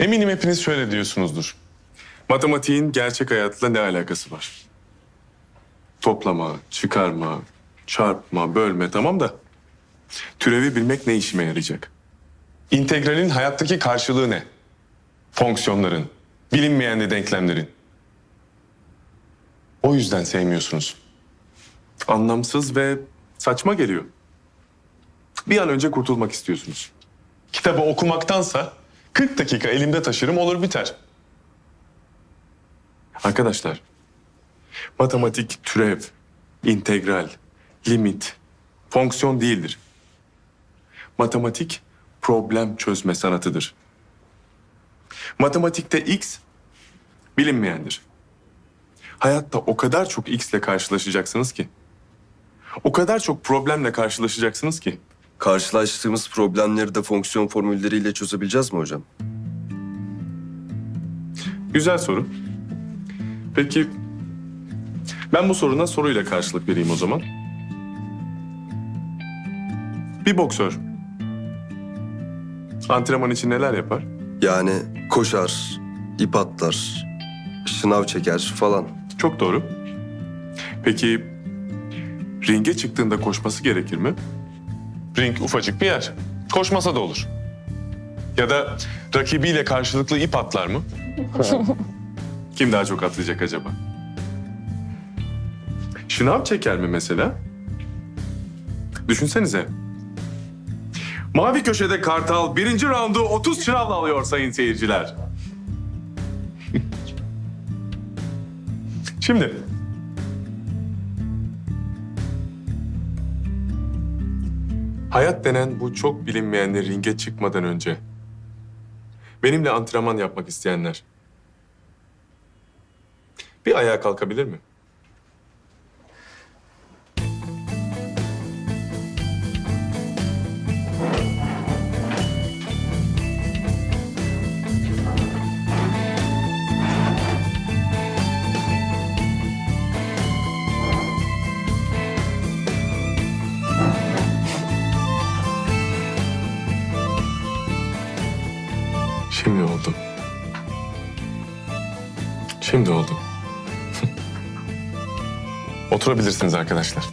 Eminim hepiniz şöyle diyorsunuzdur. Matematiğin gerçek hayatla ne alakası var? Toplama, çıkarma, çarpma, bölme tamam da türevi bilmek ne işime yarayacak? İntegralin hayattaki karşılığı ne? Fonksiyonların, bilinmeyen de denklemlerin. O yüzden sevmiyorsunuz. Anlamsız ve saçma geliyor. Bir an önce kurtulmak istiyorsunuz. Kitabı okumaktansa 40 dakika elimde taşırım olur biter. Arkadaşlar, matematik türev, integral, limit, fonksiyon değildir. Matematik problem çözme sanatıdır. Matematikte x bilinmeyendir. Hayatta o kadar çok x ile karşılaşacaksınız ki. O kadar çok problemle karşılaşacaksınız ki. Karşılaştığımız problemleri de fonksiyon formülleriyle çözebileceğiz mi hocam? Güzel soru. Peki ben bu soruna soruyla karşılık vereyim o zaman. Bir boksör antrenman için neler yapar? Yani koşar, ip atlar, şınav çeker falan. Çok doğru. Peki ringe çıktığında koşması gerekir mi? Ring ufacık bir yer. Koşmasa da olur. Ya da rakibiyle karşılıklı ip atlar mı? Kim daha çok atlayacak acaba? Şınav çeker mi mesela? Düşünsenize. Mavi köşede Kartal birinci raundu 30 şınavla alıyor sayın seyirciler. Şimdi hayat denen bu çok bilinmeyenler ringe çıkmadan önce benimle antrenman yapmak isteyenler bir ayağa kalkabilir mi? Şimdi oldu. Şimdi oldu. Oturabilirsiniz arkadaşlar.